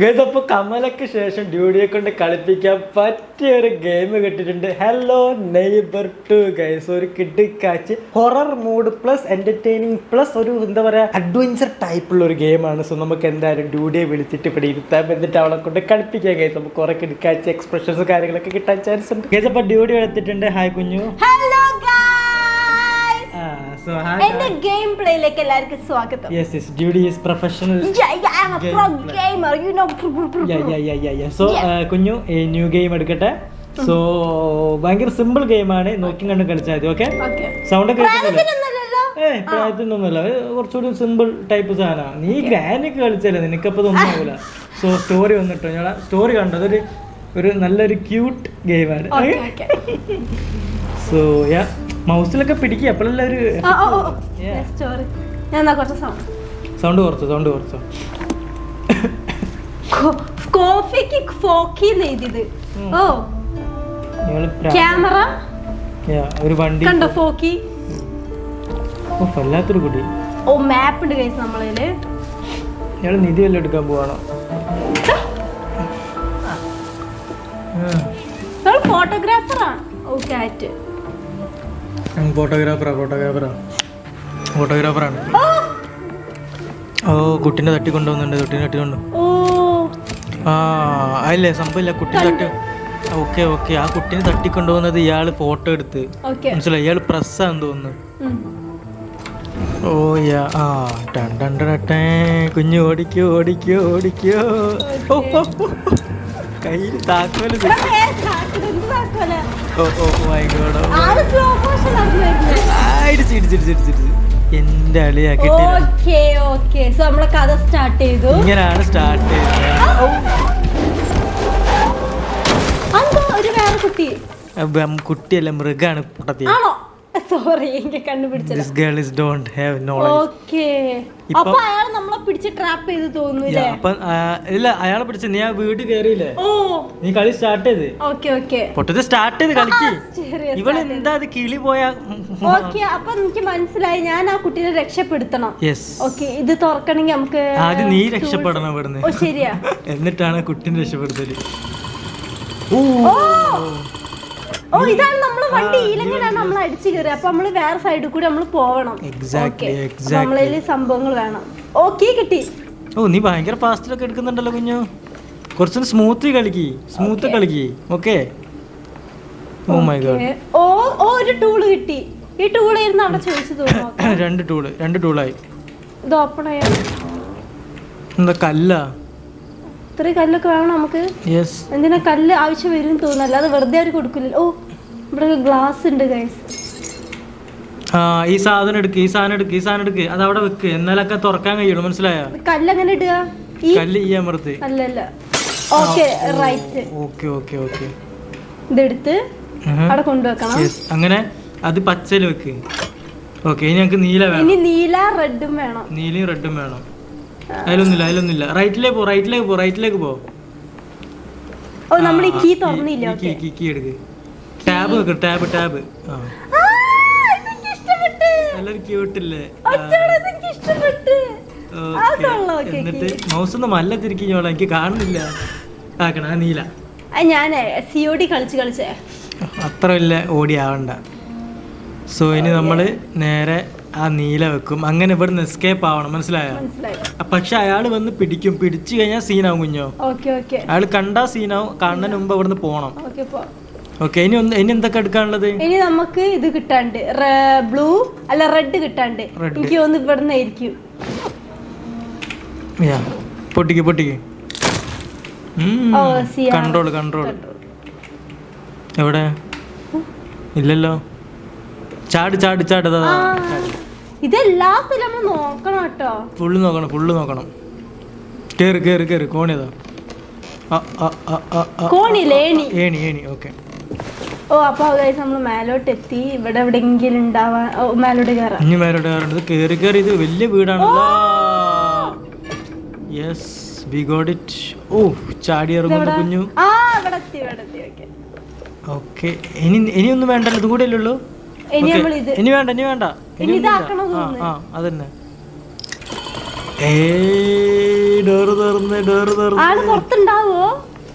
Guys അപ്പോൾ കമലയ്ക്ക് ശേഷം ഡ്യൂഡിയെ കൊണ്ട് കളിപ്പിക്കാൻ പറ്റിയ ഒരു ഗെയിം കിട്ടിയിട്ടുണ്ട്. ഹലോ നെയ്ബർ ടു ഗൈസ് ഒരു കിട്ടിക്കാച്ച് horror mood plus entertaining plus ഒരു എന്താ പറയാ അഡ്വഞ്ചർ ടൈപ്പുള്ള ഒരു ഗെയിമാണ് സോ നമുക്ക് എന്തായാലും ഡ്യൂഡിയെ വിളിച്ചിട്ട് ഇവിടെ ഇരുത്താം എന്നിട്ട് അവളെ കൊണ്ട് കളിപ്പിക്കാം ഗൈസ് നമുക്ക് കുറെ കിടക്കാച്ച് എക്സ്പ്രഷൻസ് കാര്യങ്ങളൊക്കെ കിട്ടാൻ ചാൻസ് ഉണ്ട്. ഗൈസ് അപ്പോൾ ഡ്യൂഡി എടുത്തിട്ടുണ്ട്. ഹായ് കുഞ്ഞു. ഹലോ എന്റെ ഗെയിം പ്ലേയിലേക്ക് എല്ലാവർക്കും സ്വാഗതം. Yes yes Judy is professional gamer you know. So. കുഞ്ഞു ന്യൂ ഗെയിം എടുക്കട്ടെ. സോ ഭയങ്കര സിമ്പിൾ ഗെയിമാണ് നോക്കി കണ്ട് കളിച്ചാൽ മതി ഓക്കെ. സൗണ്ട്? ഏ പ്രായത്തിനൊന്നുമല്ല. കുറച്ചുകൂടി സിമ്പിൾ ടൈപ്പ് സാധനമാണ് നീ ഗ്രാൻഡൊക്കെ കളിച്ചല്ലേ? നിനക്കപ്പോൾ ഇതൊന്നും ആവില്ല സോ സ്റ്റോറി വന്നിട്ടോ ഞാൻ സ്റ്റോറി കണ്ടു? അതൊരു ഒരു നല്ലൊരു ക്യൂട്ട് ഗെയിമാണ്. സോ യാ മൗസിലൊക്കെ പിടിക്കുക അപ്പോഴല്ല ഒരു സൗണ്ട്. കുറച്ചോ സൗണ്ട് കുറച്ചോ. കോഫിക്ക് ഫോക്കി എഴുതിയത്. ഓ. ക്യാമറ? ഒരു വണ്ടി കണ്ടോ ഫോക്കി? ഓ വല്ലാത്തൊരു കുട്ടി ഓ മാപ്പ് ഉണ്ട് കൈസ് നമ്മളതിൽ ഇയാൾ നിധി വല്ലതും എടുക്കാൻ പോവാണോ? ഫോട്ടോഗ്രാഫറാണ് ഓ കാറ്റ് ഫോട്ടോഗ്രാഫറാ ഫോട്ടോഗ്രാഫറാ ഫോട്ടോഗ്രാഫറാണ് ഓ! കുട്ടീനെ തട്ടി കൊണ്ടുപോകുന്നുണ്ട് കുട്ടീനെ തട്ടി കൊണ്ടു ഓ! ആ അല്ലേ സംഭവമില്ല കുട്ടീനെ തട്ടി ഓക്കെ ഓക്കെ. ആ കുട്ടീനെ തട്ടിക്കൊണ്ടുപോകുന്നത് ഇയാൾ ഫോട്ടോ എടുത്ത്. മനസ്സിലായി? ഇയാൾ പ്രസ്സാന്ന് തോന്നുന്നു. ഓ യാ ആ ടൺ ടൺ ടേ. കുഞ്ഞു ഓടിക്കോ ഓടിക്കോ ഓടിക്കോ. കയ്യിൽ താക്കോൽ എന്റെ അളിയാ ഓക്കേ ഓക്കേ. സോ നമ്മളെ കഥ സ്റ്റാർട്ട് ചെയ്തു. ഇങ്ങനെയാണ് സ്റ്റാർട്ട് ചെയ്തത്. ഒരു വേറെ കുട്ടി. കുട്ടിയല്ല മൃഗാണ് പൊട്ടത്തി ആണോ? സോറി എനിക്ക് കണ്ടുപിടിച്ചത് this girl is don't have knowledge okay അപ്പോൾ അപ്പൊ അയാൾ നമ്മളെ പിടിച്ച് ട്രാപ്പ് ചെയ്ത് തോന്നുന്നില്ലേ അപ്പം ഇല്ല അയാളെ പിടിച്ച നീ ആ വീട് കേറിയില്ലേ? ഓ. നീ കളി സ്റ്റാർട്ട് ചെയ്ത്. ഓക്കേ ഓക്കേ പൊട്ടത്തെ സ്റ്റാർട്ട് ചെയ്ത് കളിക്ക്. ഇവൾ എന്താ അത് കിളി പോയ? ഓക്കേ അപ്പൊ എനിക്ക് മനസ്സിലായി. ഞാൻ ആ കുട്ടീനെ രക്ഷപ്പെടുത്തണം. യെസ് ഓക്കേ ഇത് തുറക്കണമെങ്കിൽ നമുക്ക് ആദ്യം നീ രക്ഷപ്പെടണം ഇവിടുന്ന്. ഓ ശരിയാ. എന്നിട്ടാണ് കുട്ടീനെ രക്ഷപ്പെടുത്തൽ. ഓ. ഓ ഇതാണ് നമ്മൾ വണ്ടി. ഇലങ്ങനാണ് നമ്മൾ അടിച്ചു കയറി. അപ്പൊ നമ്മൾ വേറെ സൈഡിൽ കൂടി നമ്മൾ പോവണം. Exactly, Okay. exactly. നമ്മളതിൽ സംഭവങ്ങൾ വേണം. ഓക്കെ കിട്ടി. ഓ നീ ഭയങ്കര ഫാസ്റ്റിലൊക്കെ എടുക്കുന്നുണ്ടല്ലോ കുഞ്ഞു. കുറച്ചും സ്മൂത്ത് കളിക്ക്. Smooth Okay. കളിക്ക്. Okay oh my god Okay. ഓ ഓ ഒരു ടൂൾ കിട്ടി. ഈ ടൂൾ ഇരുന്ന് അവിടെ ചോദിച്ചു തോന്നുന്നു. രണ്ട് ടൂൾ രണ്ട് ടൂളായി ഇത് ഓപ്പൺ ആയ? എന്താ കല്ലാ? ഇത്രയും കല്ലൊക്കെ വേണം നമുക്ക്? എന്തിനാ കല്ല് ആവശ്യം വരും തോന്നുന്നു. അത് വെറുതെ അവർ കൊടുക്കില്ല. ഓ ഇവിടെ ഗ്ലാസ് ഉണ്ട് ഗൈസ് ആ ഈ സാധനം എടുക്ക് ഈ സാധനം എടുക്ക് ഈ സാധനം എടുക്ക്. അത് അവിടെ വെക്ക്. എന്നാലൊക്കെ തുറക്കാൻ കഴിയുള്ളൂ മനസ്സിലായോ? കല്ല് എങ്ങനെ ഇടുക? ഈ കല്ല് ഈ അമർത്ത് അല്ലല്ല okay right okay okay okay. ഇതെടുത്ത് അവിടെ കൊണ്ടുവെക്കണം. അങ്ങനെ അത് പച്ചയിൽ വെക്ക്. ഓക്കെ ഇനി ഞങ്ങൾക്ക് നീല വേണം. ഇനി നീല റെഡും വേണം. നീലയും റെഡും വേണം. അതിലൊന്നുമില്ല അതിലൊന്നുമില്ല. റൈറ്റിലേക്ക് പോ റൈറ്റിലേക്ക് പോ റൈറ്റിലേക്ക് പോ. ഓ നമ്മൾ ഈ കീ തുറന്നില്ല ഓക്കേ. കീ കീ കീ എടുക്ക് ടാബ് വെക്ക് ടാബ് ടാബ് ആ. എനിക്ക് നല്ലൊരു ക്യൂട്ടില്ലേ അച്ഛാടാ, ഇതെനിക്ക് ഇഷ്ടപ്പെട്ട്. ആ കൊള്ളാം, okay, എന്നിട്ട് മൗസ് ഒന്ന് മല്ല തിരിക്കോളാം എനിക്ക് കാണുന്നില്ല. ആക്കണ നീല. ഞാനേ സി ഒ ഡി കളിച്ച് കളിച്ചേ. അത്ര വലിയ ഓടി ആവണ്ട. സോ ഇനി നമ്മൾ നേരെ ആ നീല വെക്കും. അങ്ങനെ ഇവിടുന്ന് എസ്കേപ്പ് ആവണം. മനസ്സിലായോ? പക്ഷെ അയാൾ വന്ന് പിടിക്കും. പിടിച്ചു കഴിഞ്ഞാൽ സീനാവും കുഞ്ഞോ. അയാൾ അയാൾ കണ്ടാ സീനാവും കാണുന്നതിന് മുമ്പ് ഇവിടുന്ന് പോണം. ഓക്കെ ഇനി ഒന്ന് ഇനി എന്തൊക്കെ എടുക്കാനുള്ളത്? ഇനി നമുക്ക് ഇത് കിട്ടാണ്ട്. ബ്ലൂ അല്ല റെഡ് കിട്ടാണ്ട്. എനിക്ക് തോന്നുന്നു ഇവിടുന്ന് ആയിരിക്കും. പൊട്ടിക്ക് പൊട്ടിക്ക്. കൺട്രോൾ കൺട്രോൾ എവിടെ? ഇല്ലല്ലോ. ചാട് ചാട് ചാട് ആ. ഇതെല്ലാ സ്ഥലവും നോക്കണം കേട്ടോ. ഫുള്ള് നോക്കണം ഫുള്ള് നോക്കണം. കേറ് കേറ് കേറ്. ഏണി? ഏണി ഓക്കെ. ഓ അപ്പൊ അതായത് നമ്മൾ മേലോട്ട് എത്തി ഇവിടെ എവിടെയെങ്കിലും ഉണ്ടാവാൻ ഓ മേലോട്ട് കയറാം ഇനി മേലോട്ട് കയറേണ്ടത് കേറി കേറി. ഇത് വലിയ വീടാണല്ലോ. യെസ് വി ഗോട്ട് ഇറ്റ് ഓ ചാടി ഇറങ്ങുന്നു കുഞ്ഞു. ആ ഇവിടെ എത്തി ഇവിടെ എത്തി ഓക്കെ ഓക്കെ ഇനി ഇനി വേണ്ടല്ലോ. ഇത് കൂടെ ഉള്ളൂ? ഇനി. നമ്മൾ ഇത് ഇനി വേണ്ട ഇനി വേണ്ട. ഇനി ഇതാക്കണോ ആ അതന്നെ. ആൾ പുറത്തുണ്ടാവോ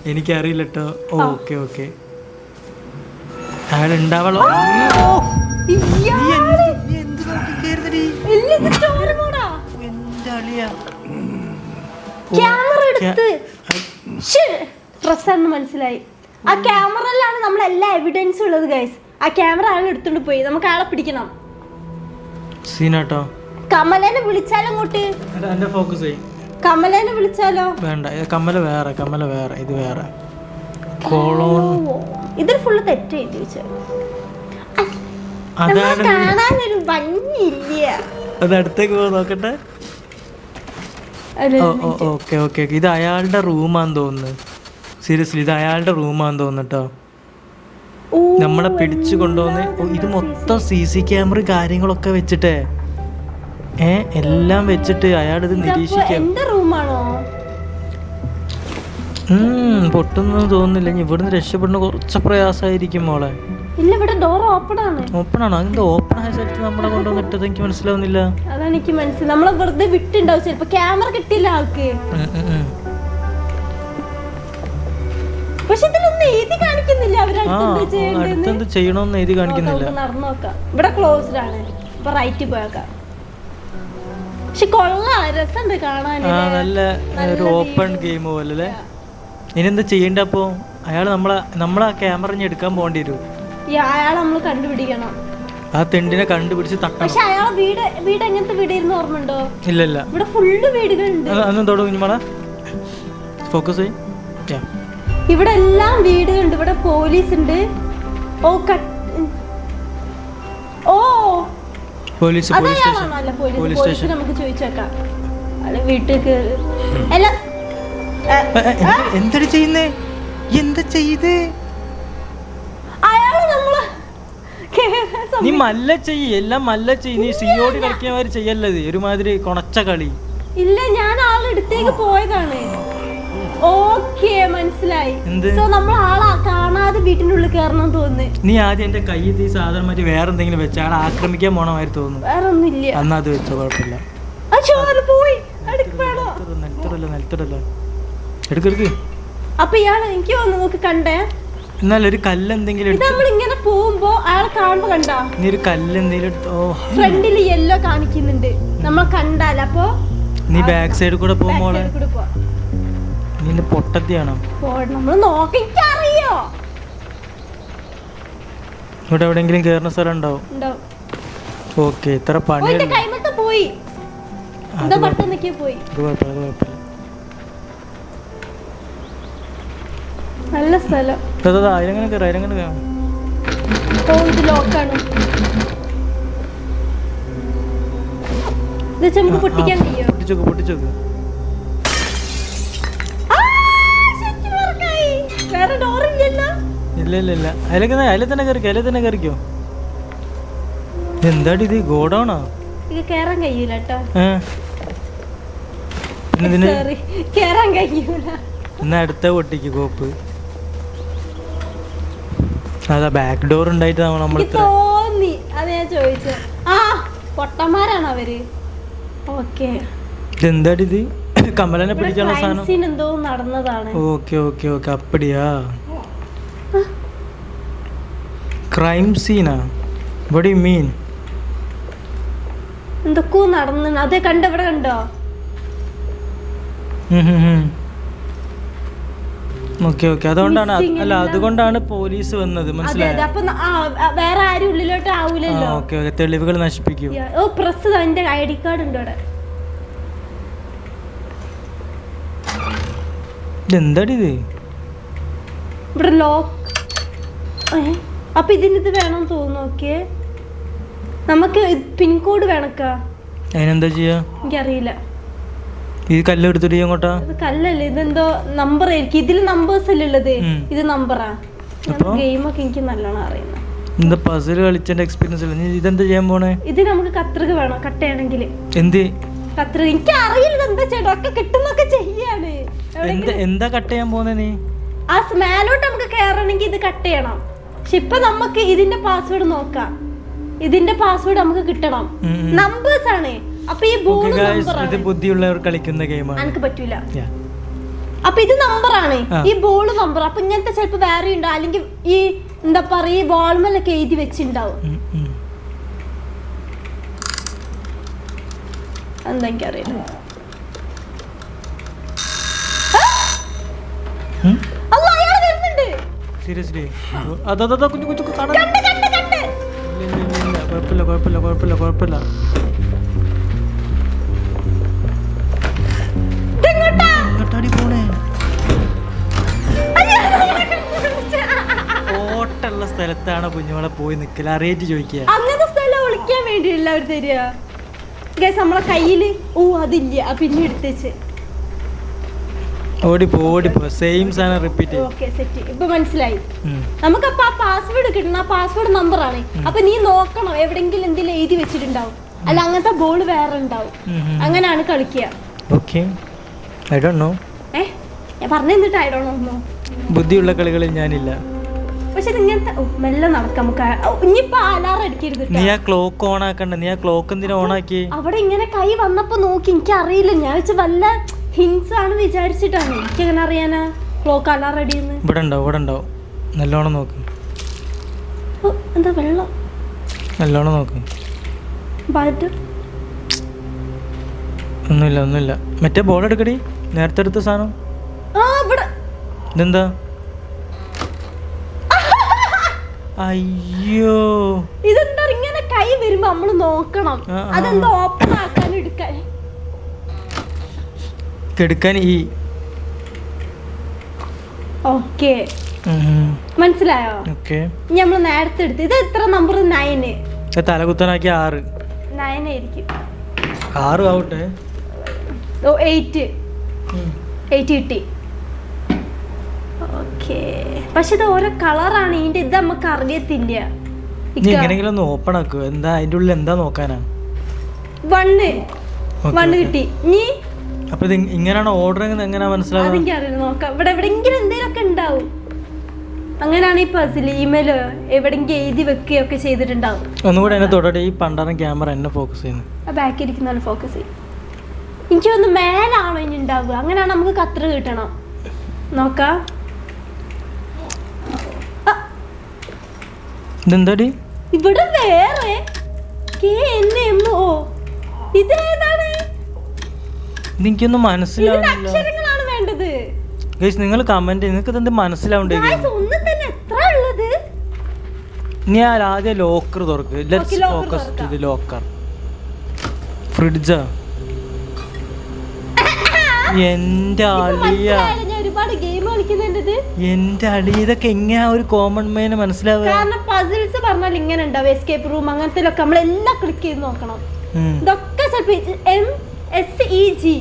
എനിക്കറിയില്ല കേട്ടോ ഓക്കെ ഓക്കെ. മനസ്സിലായി. ആ ക്യാമറയിലാണ് നമ്മൾ എല്ലാ എവിഡൻസും ഉള്ളത് ഗൈസ് ആ ക്യാമറ ആൾ എടുത്തോണ്ട് പോയി. നമുക്ക് ആളെ പിടിക്കണം. സീനാട്ടോ. കമലനെ വിളിച്ചാലോ അങ്ങോട്ട്? എന്റെ ഫോക്കസ് ചെയ്യും. കമലനെ വിളിച്ചാലോ? വേണ്ട ഇത് കമ്മല വേറെ കമല വേറെ ഇത് വേറെ. കോളോൺ. ഇതിൽ ഫുള്ള് തെറ്റ് എഴുതി വെച്ചത് കാണാനൊരു ഭംഗിയില്ല. അത് അടുത്തേക്ക് പോ നോക്കട്ടെ. ഓക്കെ ഓക്കെ ഇത് അയാളുടെ റൂമാന്ന് തോന്നുന്നു. സീരിയസ്ലി ഇത് അയാളുടെ റൂമാന്ന് തോന്നുന്നു കേട്ടോ നമ്മളെ പിടിച്ചു കൊണ്ടുവന്ന് ഇത് മൊത്തം സി സി ക്യാമറ കാര്യങ്ങളൊക്കെ വെച്ചിട്ടേ. ഏ എല്ലാം വെച്ചിട്ട് അയാൾ ഇത് നിരീക്ഷിക്കാം. പൊട്ടുന്നു തോന്നുന്നില്ല. ഇവിടുന്ന് രക്ഷപ്പെടുന്ന കുറച്ച് പ്രയാസമായിരിക്കും മോളെ. ഇല്ല ഇവിടെ ഡോർ ഓപ്പൺ ആണ്. ഓപ്പൺ ആണോ? അതിന്റെ ഓപ്പൺ ആയ സ്ഥലത്ത് നമ്മളെ കൊണ്ടുവന്നിട്ടത് എനിക്ക് മനസ്സിലാവുന്നില്ല. അതാണ് എനിക്ക് മനസ്സിലായി നമ്മളെ വെറുതെ വിട്ടുണ്ടാവും. ചിലപ്പോ ക്യാമറ കിട്ടിയില്ല ആൾക്ക്. അടുത്തെന്ത് ചെയ്യണമെന്ന് എഴുതി കാണിക്കുന്നില്ല. നടന്നു നോക്കാം. ഇവിടെ ക്ലോസ്ഡ് ആണ്. ഇപ്പൊ റൈറ്റ് പോയേക്കാം പക്ഷെ കൊള്ളാം രസമുണ്ട് കാണാൻ ആ നല്ല ഒരു ഓപ്പൺ ഗെയിം പോലെ അല്ലേ? ഇനി എന്താ ചെയ്യണ്ട അപ്പോ? അയാൾ നമ്മളെ നമ്മളെ ക്യാമറ എടുക്കാൻ പോകേണ്ടി വരും. അയാളെ നമ്മൾ കണ്ടുപിടിക്കണം. ആ തെണ്ടിനെ കണ്ടുപിടിച്ച് തട്ടണം. പക്ഷെ അയാൾ വീട് വീട് എങ്ങനത്തെ വീടായിരുന്നു ഓർമ്മയുണ്ടോ? ഇല്ല ഇല്ല ഇവിടെ ഫുള്ള് വീടുകളുണ്ട്. അന്ന് തുടങ്ങി ഫോക്കസ് ചെയ്യും. ഇവിടെ എല്ലാം വീടുകളുണ്ട്. ഇവിടെ പോലീസ് ഉണ്ട് ഓ ഓ. പോലീസ് പോലീസ് നമുക്ക് ചോദിച്ചേക്കാം. വീട്ടിൽ കേറി അല്ല ഏ, എന്താടി ചെയ്യുന്നേ? എന്താ ചെയ്ത്? നീ മല്ല ചെയ്യ്. എല്ലാം മല്ല ചെയ്യ്. നീ സിയോട് കളിക്കുന്നവര് ചെയ്യല്ലത്. ഒരുമാതിരി കൊണച്ച കളി. ഇല്ല ഞാൻ ആളെടുത്തേക്ക് പോയതാണ്. ഓക്കെ മനസ്സിലായി. എന്ത്? സോ നമ്മൾ ആളെ കാണാതെ വീട്ടിന്റെ ഉള്ളിൽ കയറണം തോന്നുന്നു. നീ ആദ്യം എന്റെ കയ്യിൽ ഈ സാധനം മാറ്റി വേറെ എന്തെങ്കിലും വെച്ച ആളെ ആക്രമിക്കാൻ പോണ മാതിരി തോന്നുന്നു. വേറെ ഒന്നുമില്ല അന്ന് അത് വെച്ചോ കുഴപ്പമില്ല. ആ ചോര പോയി. അടുക്ക് വേണോ നിലത്തിടല്ല നിലത്തിടല്ല എടുക്കെടുക്ക് അപ്പൊ ഇയാൾ എനിക്ക് തോന്നുന്നു നോക്ക് കണ്ടേ. എന്നാൽ ഒരു കല്ല് എന്തെങ്കിലും ഇത് നമ്മൾ ഇങ്ങനെ പോകുമ്പോ അയാളെ കാണുമ്പോ കണ്ടാ? നീ ഒരു കല്ല് എന്തെങ്കിലും എടുത്ത് ഫ്രണ്ടിൽ യെല്ലോ കാണിക്കുന്നുണ്ട്. നമ്മൾ കണ്ടാൽ അപ്പൊ നീ ബാക്ക് സൈഡിൽ കൂടെ പോകുമ്പോളെ പോവാം. പൊട്ടത്തിയാണോ? നമ്മൾ നോക്കി അറിയോ ഇവിടെ എവിടെങ്കിലും കേറുന്ന സ്ഥലം ഉണ്ടാവും. ഓക്കെ ഇത്ര പണി പോയി. അത് കുഴപ്പമില്ല അത് കുഴപ്പമില്ല. നല്ല സ്ഥലം. അതാ അതിലെങ്ങനെ കയറാം അതിലെങ്ങനെ കയറാം ഓ ഇത് ലോക്കാണ്. ഇത് നമുക്ക് പൊട്ടിക്കാൻ കഴിയോ? പൊട്ടിച്ചോക്ക് പൊട്ടിച്ചോക്ക്. ഇല്ല ഇല്ല ഇല്ല അതിലേക്ക് അതിലെ തന്നെ കയറിക്കോ അതിലെ തന്നെ കയറിക്കോ? എന്താടി ഇത്? ഗോഡൗണോ? ഇത് കേറാൻ കഴിയൂല കേട്ടോ കേറാൻ കഴിയൂല. എന്നാ അടുത്ത പൊട്ടിക്ക് കോപ്പ്. അതാ ബാക്ക് ഡോർ ഉണ്ടായിട്ട് നമ്മൾ തോന്നി. അത് ഞാൻ ചോദിച്ചത് ആ പൊട്ടന്മാരാണ് അവർ? ഓക്കെ. ഇതെന്താടി ഇത്? കമലനെ പിടിക്കാനുള്ള സാധനം. എന്തോ നടന്നതാണ്. Okay okay okay. അപ്പടിയാ. ക്രൈം സീനാ വട്ട് യു മീൻ എന്തൊക്കെയോ നടന്നു അതേ കണ്ട? ഇവിടെ കണ്ടോ ഓക്കെ ഓക്കെ അതുകൊണ്ടാണ് അല്ല അതുകൊണ്ടാണ് പോലീസ് വന്നത്. മനസ്സിലായി? വേറെ ആരും ഉള്ളിലോട്ട് ആവൂലല്ലോ? ഓക്കെ ഓക്കെ തെളിവുകൾ നശിപ്പിക്കും. ഓ പ്രസ് എന്റെ ഐഡി ഡി കാർഡ് ഉണ്ട് അവിടെ. ഇതെന്താടി ഇത്? ഇവിടെ ലോക്ക് അപ്പൊ ഇതിനിത് വേണം തോന്നുന്നു ഓക്കെ നമുക്ക് പിൻകോഡ് വേണക്കാ അതിനെന്താ ചെയ്യാ? എനിക്കറിയില്ല. ഈ കല്ല് എടുത്തിട്ട് അങ്ങോട്ടാ ഇത് കല്ലല്ലേ ഇതെന്തോ നമ്പർ ആയിരിക്കും. ഇതിൽ നമ്പേഴ്സ് അല്ലേ ഉള്ളത്? ഇത് നമ്പറാ ഗെയിം ഗെയിമൊക്കെ എനിക്ക് നല്ലോണം അറിയുന്നത് എന്താ പസിൽ കളിച്ചതിന്റെ എക്സ്പീരിയൻസ് ഇല്ല നീ ഇതെന്താ ചെയ്യാൻ പോണേ? ഇത് നമുക്ക് കത്രിക വേണം കട്ട് ചെയ്യണമെങ്കിൽ എന്ത്? കത്രിക. എനിക്ക് അറിയില്ല എന്താ ചേട്ടാ. ഒക്കെ കിട്ടുന്നൊക്കെ ചെയ്യാണ്. എന്താ എന്താ കട്ട് ചെയ്യാൻ പോകുന്നേ നീ? ആ സ്മാലോട്ട് നമുക്ക് കയറണമെങ്കിൽ ഇത് കട്ട് ചെയ്യണം. പക്ഷെ ഇപ്പൊ നമുക്ക് ഇതിന്റെ പാസ്വേഡ് നോക്കാം. ഇതിന്റെ പാസ്വേഡ് നമുക്ക് കിട്ടണം. നമ്പേഴ്സ് ആണ്. അപ്പൊ ഈ ബോർഡ് ബുദ്ധിയുള്ളവർ കളിക്കുന്ന ഗെയിമാണ് എനിക്ക് പറ്റൂല. അപ്പൊ ഇത് നമ്പർ ആണ്. ഈ ബോൾ നമ്പർ അപ്പൊ ഇങ്ങനത്തെ ചിലപ്പോ വേറെ ഉണ്ടാവും അല്ലെങ്കിൽ ഈ എന്താ പറയാ ഈ ബോൾമേലൊക്കെ എഴുതി വെച്ചിണ്ടാവും എന്താ എനിക്കറിയില്ല അല്ല അയാൾ വരുന്നുണ്ട് സീരിയസ്ലി അതാ കുഞ്ഞു കുഞ്ഞു കാണാൻ. കുഴപ്പമില്ല കുഴപ്പമില്ല കുഴപ്പമില്ല കുഴപ്പമില്ല. എങ്ങോട്ടാടി പോണേ? ഓട്ടുള്ള സ്ഥലത്താണ് കുഞ്ഞുമോളെ പോയി നിക്കല? റേറ്റ് ചോദിക്കുക. അങ്ങനത്തെ സ്ഥലം ഒളിക്കാൻ വേണ്ടിയില്ല അവർ തരിക. നമ്മളെ കയ്യിൽ ഓ അതില്ല. പിന്നെ എടുത്തേച്ച്. ഓടിപ്പോ ഓടിപ്പോ സെയിം സാധനം റിപ്പീറ്റ് ഓക്കെ സെറ്റ് ഇപ്പൊ മനസ്സിലായി. നമുക്കപ്പൊ ആ പാസ്വേഡ് കിട്ടണം. ആ പാസ്വേഡ് നമ്പർ ആണ്. അപ്പൊ നീ നോക്കണം എവിടെങ്കിലും എന്തെങ്കിലും എഴുതി വെച്ചിട്ടുണ്ടാവും. അല്ല അങ്ങനത്തെ ബോൾ വേറെ ഉണ്ടാവും. അങ്ങനെയാണ് കളിക്കുക. ഓക്കെ ഐ ഡോ നോ ഏ? ഞാൻ പറഞ്ഞു തന്നിട്ട് നോ ബുദ്ധിയുള്ള കളികളിൽ ഞാനില്ല. പക്ഷെ ഇങ്ങനത്തെ മെല്ലെ നടക്കാം നമുക്ക്. ഇനിയിപ്പൊ അലാറം അടിക്കരുത് നീ ആ ക്ലോക്ക് ഓൺ ആക്കണ്ട. നീ ആ ക്ലോക്ക് എന്തിനാ ഓൺ ആക്കി അവിടെ ഇങ്ങനെ കൈ വന്നപ്പോ നോക്കി. എനിക്ക് അറിയില്ല ഞാൻ വെച്ച് വല്ല ഹിൻസ് ആണ് വിചാരിച്ചിട്ടാണ്. എനിക്ക് എങ്ങനെ അറിയാനാ? ക്ലോക്ക് അലാർ റെഡി എന്ന് ഇവിടെ ഉണ്ടാവും ഇവിടെ ഉണ്ടാവും. നല്ലോണം നോക്ക്. ഓ, എന്താ വെള്ളം? നല്ലോണം നോക്ക്. ബാറ്റ്? ഒന്നുമില്ല ഒന്നുമില്ല. മറ്റേ ബോൾ എടുക്കടി. നേരത്തെ എടുത്ത സാധനം. ആ ഇവിടെ. ഇതെന്താ? അയ്യോ. ഇതെന്താ ഇങ്ങനെ കൈ വരുമ്പോ നമ്മൾ നോക്കണം. ആ, ആ. അതെന്താ ഓപ്പൺ ആക്കാൻ എടുക്കാൻ കെടുക്കാൻ ഈ ഓക്കെ മനസ്സിലായോ? ഓക്കെ ഇനി നമ്മൾ നേരത്തെ എടുത്ത് ഇത് എത്ര നമ്പർ നയന് തലകുത്തനാക്കി ആറ്. നയനായിരിക്കും ആറ് ആവട്ടെ. ഓ എയ്റ്റ് എയ്റ്റ് കിട്ടി. ഓക്കെ പക്ഷെ ഇത് ഓരോ കളറാണ് ഇതിന്റെ ഇത് നമുക്ക് അറിയത്തില്ല. നീ എങ്ങനെയെങ്കിലും ഒന്ന് ഓപ്പൺ ആക്കുക എന്താ അതിന്റെ ഉള്ളിൽ എന്താ നോക്കാനാ? വണ്ണ് വണ്ണ് കിട്ടി. നീ അപ്പൊ ഇത് ഇങ്ങനെയാണ് ഓർഡർ എങ്ങനെ മനസ്സിലാവുക? അതെനിക്കറിയില്ല നോക്കാം. ഇവിടെ എവിടെങ്കിലും എന്തെങ്കിലുമൊക്കെ ഉണ്ടാവും. അങ്ങനെയാണ് ഈ പസിൽ ഇമെയിൽ എവിടെങ്കിലും എഴുതി വെക്കുകയൊക്കെ ചെയ്തിട്ടുണ്ടാവും. ഒന്നുകൂടെ എന്നെ തൊടട്ടെ ഈ പണ്ടാരം ക്യാമറ എന്നെ ഫോക്കസ് ചെയ്യുന്നു. ആ ബാക്കിൽ ഇരിക്കുന്ന ഫോക്കസ് ചെയ്യും. എനിക്ക് ഒന്ന് മേലാണോ ഇനി ഉണ്ടാവുക. അങ്ങനെയാണ് നമുക്ക് കത്ര കിട്ടണം. നോക്കാം. ഇതെന്താടി? ഇവിടെ വേറെ. കെ എൻ എം ഒ ഇതേതാണ് ഇതിന്റെ മനസ്സിലാവുന്നില്ല. നിങ്ങൾ കമന്റ് നിങ്ങൾക്ക് ഇതെന്ത് മനസ്സിലാവണ്ടേ ഞാൻ ആദ്യം ലോക്കർ തുറക്ക്. Let's focus to the locker ഫ്രിഡ്ജാ എന്റെ അളിയ. എന്റെ അളി ഇതൊക്കെ എങ്ങനെയാ ഒരു കോമൺ മാന് മനസ്സിലാവുക? കാരണം പസിൽസ് പറഞ്ഞാൽ ഇങ്ങനെ ഉണ്ടാവും. എസ്കേപ്പ് റൂം അങ്ങനത്തെ നമ്മളെല്ലാം ക്ലിക്ക് ചെയ്ത് നോക്കണം. ഇതൊക്കെ ചിലപ്പോ S E G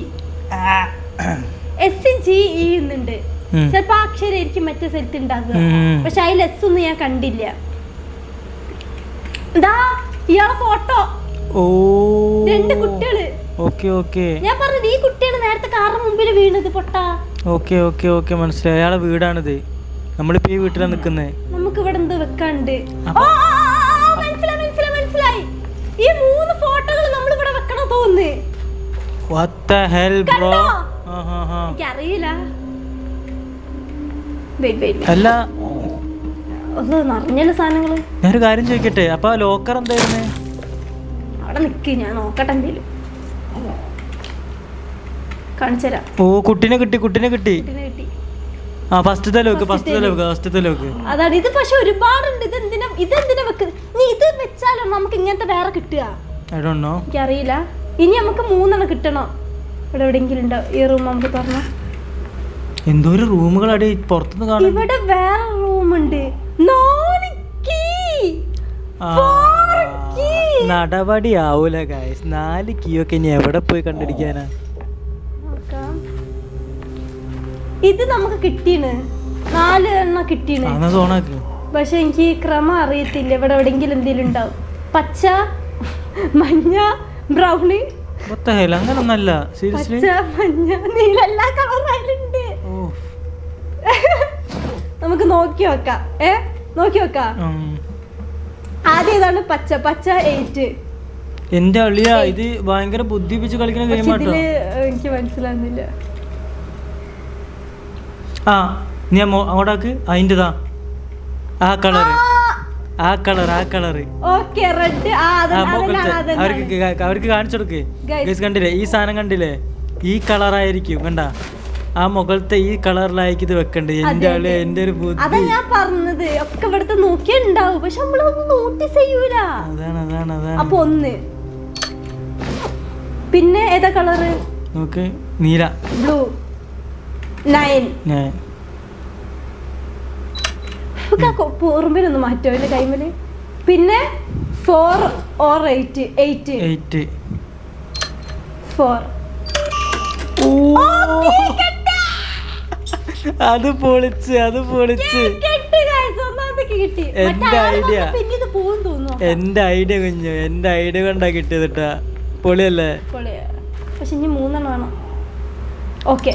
S G E എന്നുണ്ട് ഉം. ചിലപ്പോ അക്ഷരായിരിക്കും മറ്റേ സ്ഥലത്ത് ഉണ്ടാകുക. പക്ഷെ അതിൽ എസ് ഒന്നും ഞാൻ കണ്ടില്ല. ഇയാളെ ഫോട്ടോ. ഓ. രണ്ട് കുട്ടികൾ. Okay okay. ഞാൻ പറഞ്ഞത് ഈ കുട്ടിയാണ് നേരത്തെ കാറിന് മുമ്പിൽ വീണത് പൊട്ട. ഓക്കെ ഓക്കെ ഓക്കെ മനസ്സിലായി. അയാളെ വീടാണിത്. നമ്മളിപ്പോ ഈ വീട്ടിലാ നിക്കുന്നേ. നമുക്ക് ഇവിടെ എന്ത് വെക്കാണ്ട്? മനസ്സിലായി മനസ്സിലായി മനസ്സിലായി. ഈ മൂന്ന് ഫോട്ടോകൾ നമ്മൾ ഇവിടെ വെക്കണം തോന്നുന്നു. ബ്രോ എനിക്കറിയില്ല. അല്ല. ഒന്ന് നിറഞ്ഞല്ലോ സാധനങ്ങൾ. ഞാനൊരു കാര്യം ചോദിക്കട്ടെ? അപ്പൊ ലോക്കർ എന്തായിരുന്നു? അവിടെ നിക്ക് ഞാൻ നോക്കട്ടെ എന്തേലും. കാണിച്ചുതരാം ഓ കുട്ടിനെ കിട്ടി കുട്ടിനെ കിട്ടി. ആ ഫസ്റ്റത്തെ ലോക്ക് ഫസ്റ്റത്തെ ലോക്ക് ഫസ്റ്റത്തെ ലോക്ക് അതാണ് ഇത് പക്ഷെ ഒരുപാടുണ്ട്. ഇത് എന്തിനാ ഇത് എന്തിനാ വെക്കുന്നത് നീ ഇത് വെച്ചാലോ നമുക്ക് ഇങ്ങനത്തെ വേറെ കിട്ടുക. എനിക്കറിയില്ല. ഇനി നമുക്ക് മൂന്നെണ്ണം കിട്ടണം. ഇവിടെ എവിടെയെങ്കിലും ഉണ്ടോ? ഈ റൂം നമുക്ക് തുറന്നു. എന്തോ ഒരു റൂമുകളടി പുറത്തുനിന്ന് കാണാൻ ഇവിടെ വേറെ റൂമുണ്ട്. നാല് key. നടപടി ആവൂല ഗായ്സ് നാല് കീ ഒക്കെ ഇനി എവിടെ പോയി കണ്ടിരിക്കാനാ. ഇത് നമുക്ക് കിട്ടീണ്. നാല് എണ്ണം കിട്ടീണ്. പക്ഷെ എനിക്ക് ക്രമം അറിയത്തില്ല. ഇവിടെ എവിടെയെങ്കിലും എന്തെങ്കിലും ഉണ്ടാവും. പച്ച മഞ്ഞ ബ്രൗണ്? മൊത്ത ഹെൽ അങ്ങനെ ഒന്നല്ല സീരിയസ്ലി? പച്ച മഞ്ഞ നീല എല്ലാ കളറും അതിലുണ്ട് ഓ നമുക്ക് നോക്കി വെക്കാം. ഏ? നോക്കി വെക്കാം. ഉം. ആദ്യം ഇതാണ് പച്ച. പച്ച എയ്റ്റ് എന്റെ അളിയ ഇത് ഭയങ്കര ബുദ്ധി വെച്ച് കളിക്കുന്ന പക്ഷെ ഗെയിം ആട്ടോ. ഇതിൽ എനിക്ക് മനസ്സിലാകുന്നില്ല ആ നീ അങ്ങോ- അങ്ങോട്ടാക്ക് അതിന്റെതാ ആ കളർ ആ കളർ ആ. കളറ് ഓക്കെ റെഡ് അവർക്ക് അവർക്ക് കാണിച്ചു കൊടുക്ക്. ഗൈസ് കണ്ടില്ലേ ഈ സാധനം കണ്ടില്ലേ? ഈ കളർ ആയിരിക്കും കണ്ട? ആ മുകളത്തെ ഈ കളറിലായിരിക്കും ഇത് വെക്കണ്ടേ? എന്റെ ആൾ. എന്റെ ഒരു അതാ ഞാൻ പറഞ്ഞത്. ഒക്കെ ഇവിടുത്തെ നോക്കിയാ ഉണ്ടാവും പക്ഷെ നമ്മളൊന്നും നോട്ടീസ് ചെയ്യൂല. അതാണ് അതാണ് അതാണ്. അപ്പൊ ഒന്ന്. പിന്നെ ഏതാ കളറ് നോക്ക് നീല. ബ്ലൂ നയൻ നയൻ ഓർമ്മയിലൊന്ന് മാറ്റോ? എന്റെ കൈമൽ? പിന്നെ four or eight eight eight four അത് പൊളിച്ച് അത് പൊളിച്ച്. എന്റെ തോന്നുന്നു. എന്റെ ഐഡിയ കുഞ്ഞു? എന്റെ ഐഡിയ കൊണ്ടാ കിട്ടിയത് കേട്ടാ പൊളിയല്ലേ? പൊളിയാ. പക്ഷെ ഇനി മൂന്നെണ്ണം വേണം. ഓക്കെ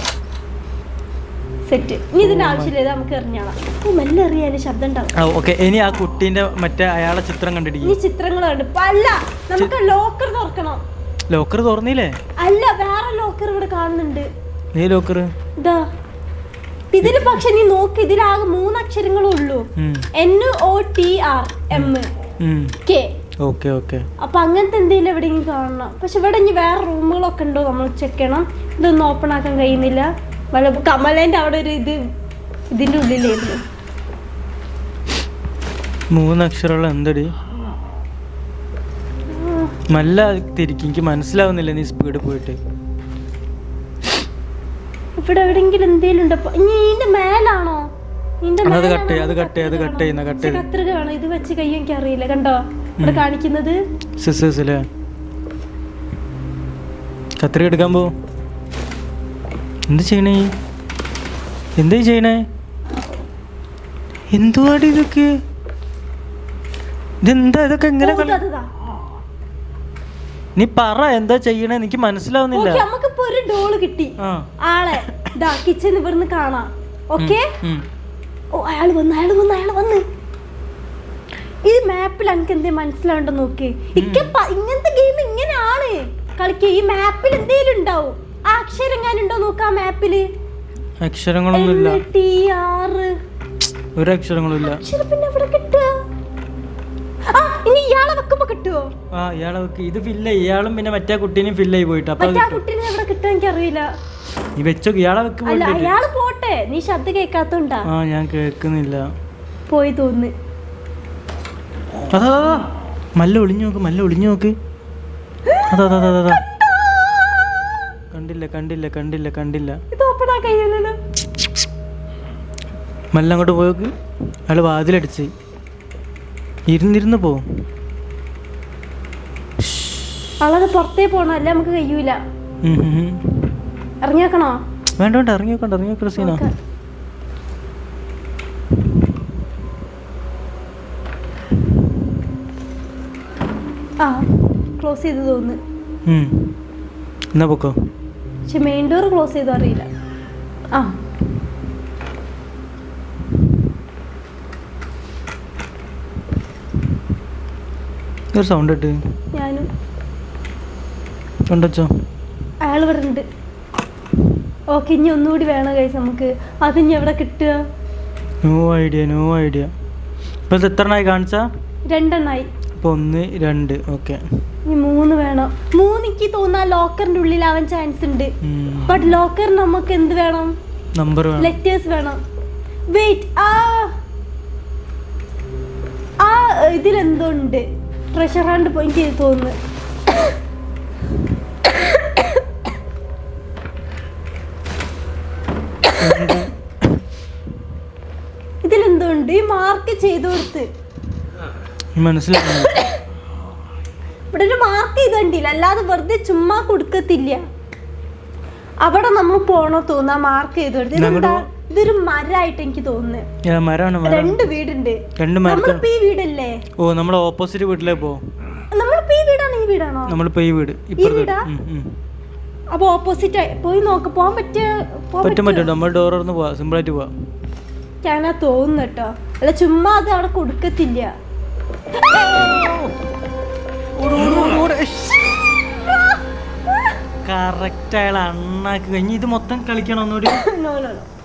സെറ്റ് ഇനി ഇതിന്റെ ആവശ്യമില്ല നമുക്ക് എറിഞ്ഞാളാം. മെല്ലെ എറിയാൽ ശബ്ദം ഉണ്ടാവും. ഓക്കെ. ഇനി ആ കുട്ടീന്റെ മറ്റേ അയാളെ ചിത്രം ഇനി ഈ ചിത്രങ്ങൾ കണ്ട് അല്ല നമുക്ക് ലോക്കർ തുറക്കണം. ലോക്കർ തുറന്നില്ലേ? അല്ല വേറെ ലോക്കർ ഇവിടെ കാണുന്നുണ്ട്. നീ ലോക്കർ ഇതാ. ഇതിൽ പക്ഷെ നീ നോക്ക് ഇതിലാകെ മൂന്ന് അക്ഷരങ്ങളേ ഉള്ളൂ N O T R M K okay okay. അപ്പൊ അങ്ങനത്തെ എന്തെങ്കിലും എവിടെയെങ്കിലും കാണണം. പക്ഷെ ഇവിടെ ഇനി വേറെ റൂമുകളൊക്കെ ഉണ്ടോ? നമ്മൾ ചെക്ക് ചെയ്യണം. ഇതൊന്നും ഓപ്പൺ ആക്കാൻ കഴിയുന്നില്ല. വല്ല കമലേന്റെ അവിടെ ഒരു ഇത് ഇതിന്റെ ഉള്ളിലായിരുന്നു മൂന്ന് അക്ഷരമുള്ള എന്തടി നല്ല തിരിക്കും എനിക്ക് മനസ്സിലാവുന്നില്ല നീ സ്പീഡ് പോയിട്ട്. ഇവിടെ എവിടെങ്കിലും എന്തെങ്കിലും ഉണ്ടോ? നീന്റെ മേലാണോ? അത് കട്ട് അത് കട്ട് അത് cut ചെയ്യുന്ന, കട്ട് ചെയ്ത്. ഇത് വെച്ച് കൈ എനിക്ക് അറിയില്ല. കണ്ടോ? ഇവിടെ കാണിക്കുന്നത്? സിസേഴ്സ് അല്ലേ കത്രിക എടുക്കാൻ പോ എന്ത് ചെയ്യണേ? എന്താ ചെയ്യണേ? എന്തുവാടി ഇതൊക്കെ? ഇതെന്താ? ഇതൊക്കെ എങ്ങനെ. നീ പറ എന്താ ചെയ്യണേ? എനിക്ക് മനസ്സിലാവുന്നില്ല. നമുക്കിപ്പോ ഒരു ഡോൾ കിട്ടി. ആളെ ഇതാ കിച്ചൺ ഇവിടുന്ന് കാണാം. ഓക്കെ? ഓ അയാൾ വന്ന് അയാൾ വന്ന് അയാൾ വന്ന്. ഈ മാപ്പിൽ എനിക്ക് എന്തേ മനസ്സിലാവണ്ടോ നോക്കേ ഇങ്ങനത്തെ ഗെയിം ഇങ്ങനെയാണ്. കളിക്കുക ഈ മാപ്പിൽ എന്തേലും ഉണ്ടാവും. ആ അക്ഷരം നോക്കാം മാപ്പിൽ? അക്ഷരങ്ങളൊന്നുമില്ല. ടി ഒരു അക്ഷരങ്ങളും ഇല്ല അക്ഷരം പിന്നെ എവിടെ കിട്ടുക? ഇനി ഇയാളെ വെക്കുമ്പോ കിട്ടുമോ ആ ഇയാളെ വെക്ക്. ഇത് ഫില്ല ഇയാളും പിന്നെ മറ്റേ കുട്ടീനെയും ആയി പോയിട്ട്. അപ്പൊ അത് മറ്റേ കുട്ടീനെ എവിടെ കിട്ടുക എനിക്കറിയില്ല. നീ വെച്ചോ ഇയാളെ അല്ല അയാൾ പോട്ടെ. നീ ശബ്ദം കേൾക്കാത്തോണ്ടാ. ആ ഞാൻ കേൾക്കുന്നില്ല. പോയി തോന്നു. അതാ മല്ല ഒളിഞ്ഞു നോക്ക്. മല്ല ഒളിഞ്ഞു നോക്ക്. അതാ അതാ അതാ, അതാ. കണ്ടില്ല കണ്ടില്ല കണ്ടില്ല കണ്ടില്ല. ഇത് ഓപ്പൺ ആ മല്ല അങ്ങോട്ട് പോയോക്ക് അയാൾ വാതിലടിച്ച്. ഇരുന്നിരുന്ന് പോ. അവളത് പുറത്തേ പോണം അല്ലേ നമുക്ക് കഴിയൂല. ഇറങ്ങിയേക്കണോ? വേണ്ട വേണ്ട ഇറങ്ങി നോക്കണ്ട ഇറങ്ങി നോക്കണ്ട സീന. ആ ക്ലോസ് ചെയ്ത് തോന്നുന്നു. എന്നാ പൊക്കോ? പക്ഷെ മെയിൻ ഡോർ ക്ലോസ് ചെയ്തോ അറിയില്ല. ആ. ഒരു സൗണ്ട് ഇട്ട്. ഞാനും. അയാൾ ഇവിടെ ഉണ്ട്. ഓക്കെ ഇനി ഒന്നുകൂടി വേണം കൈസ് നമുക്ക്. അതിനി എവിടെ കിട്ടുക? നോ ഐഡിയ നോ ഐഡിയ ഇപ്പൊ എത്ര എണ്ണമായി കാണിച്ചാ? രണ്ടെണ്ണായി. അപ്പൊ ഒന്ന് രണ്ട് ഓക്കെ ഇനി മൂന്ന് വേണം. മൂന്നിക്ക് തോന്നാ ലോക്കറിന്റെ ഉള്ളിൽ അവൻ ചാൻസ് ഉണ്ട്. ബട്ട് ലോക്കർ നമുക്ക് എന്ത് വേണം? നമ്പർ ലെറ്റേഴ്സ് വേണം. വെയിറ്റ് ആ ആ ഇതിലെന്തോ ഉണ്ട് ട്രഷർ ഹാൻഡ് പോയിന്റ് ചെയ്ത് തോന്നുന്നു ഇതിലെന്തോ ഉണ്ട് ഈ മാർക്ക് ചെയ്തു കൊടുത്ത്. മനസ്സിലായി. ഇവിടെ ഒരു മാർക്ക് ചെയ്ത് കണ്ടില്ല അല്ലാതെ വെറുതെ ചുമ്മാ കൊടുക്കത്തില്ല. അവിടെ നമ്മൾ പോണോ തോന്നാ മാർക്ക് ചെയ്ത് കൊടുത്ത്. ഇതെന്താ? ഇതൊരു മരമായിട്ട് എനിക്ക് തോന്നുന്നു. രണ്ട് വീടുണ്ട്. നമ്മളിപ്പോ ഈ വീടല്ലേ? ഓ നമ്മളെ ഓപ്പോസിറ്റ് വീട്ടിലേ പോ. നമ്മളിപ്പോ ഈ വീടാണ് ഈ വീടാണോ? നമ്മളിപ്പോ ഈ വീട്. അപ്പൊ ഓപ്പോസിറ്റ് പോയി നോക്ക് പോവാൻ പറ്റിയ പറ്റും പറ്റും. നമ്മൾ ഡോർ തുറന്ന് പോവാ സിമ്പിൾ ആയിട്ട് പോവാ. ഞാനാ തോന്നുന്നു കേട്ടോ. അല്ല ചുമ്മാ അത് അവിടെ കൊടുക്കത്തില്ല. കറക്റ്റ് അയാൾ അണ്ണാക്ക് കഴിഞ്ഞ് ഇത് മൊത്തം കളിക്കണം ഒന്നുകൂടി?